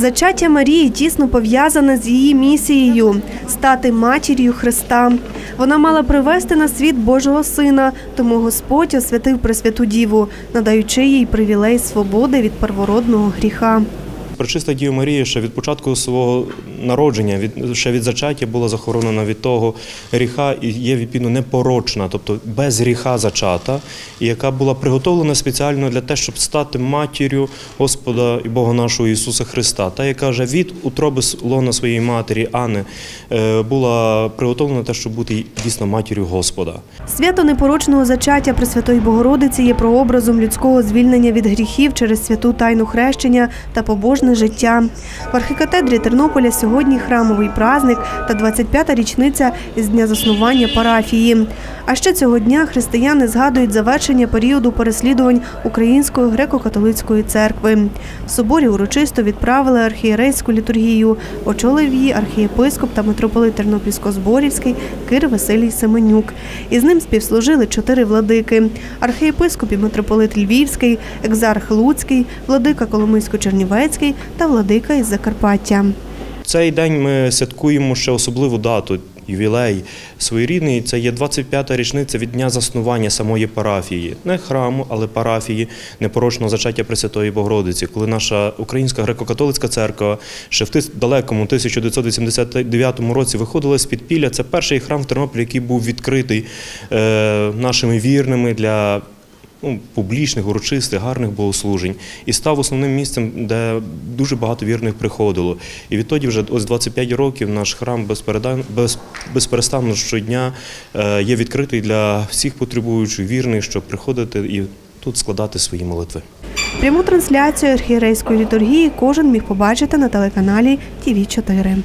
Зачаття Марії тісно пов'язане з її місією стати матір'ю Христа. Вона мала привести на світ Божого Сина, тому Господь освятив Пресвяту Діву, надаючи їй привілей свободи від первородного гріха. Пречиста Діва Марія ще від початку свого народження, від ще від зачаття була захоронена від того гріха і є відповідно непорочна, тобто без гріха зачата, і яка була приготовлена спеціально для того, щоб стати матір'ю Господа і Бога нашого Ісуса Христа. Та яка вже від утроби лона своєї матері Анни е, була приготовлена те, щоб бути дійсно матір'ю Господа. Свято непорочного зачаття Пресвятої Богородиці є прообразом людського звільнення від гріхів через святу тайну хрещення та побожне життя. В архікатедрі Тернополя сьогодні храмовий праздник та 25-та річниця із дня заснування парафії. А ще цього дня християни згадують завершення періоду переслідувань Української греко-католицької церкви. В соборі урочисто відправили архієрейську літургію. Очолив її архієпископ та митрополит Тернопільсько-Зборівський Кир Василій Семенюк. Із ним співслужили чотири владики: архієпископ і митрополит Львівський, екзарх Луцький, владика Коломийсько-Чернівецький та владика із Закарпаття. Цей день ми святкуємо ще особливу дату. Ювілей своєрідний це є 25-та річниця від дня заснування самої парафії, не храму, але парафії непорочного зачаття Пресвятої Богородиці, коли наша Українська греко-католицька церква ще в далекому 1989 році виходила з підпілля. Це перший храм в Тернополі, який був відкритий е, нашими вірними для ну, публічних, урочистих, гарних богослужень і став основним місцем, де дуже багато вірних приходило. І відтоді вже ось 25 років наш храм без, безперестанно щодня е, є відкритий для всіх потребуючих вірних, щоб приходити і тут складати свої молитви. Пряму трансляцію архієрейської літургії кожен міг побачити на телеканалі ТІВІ 4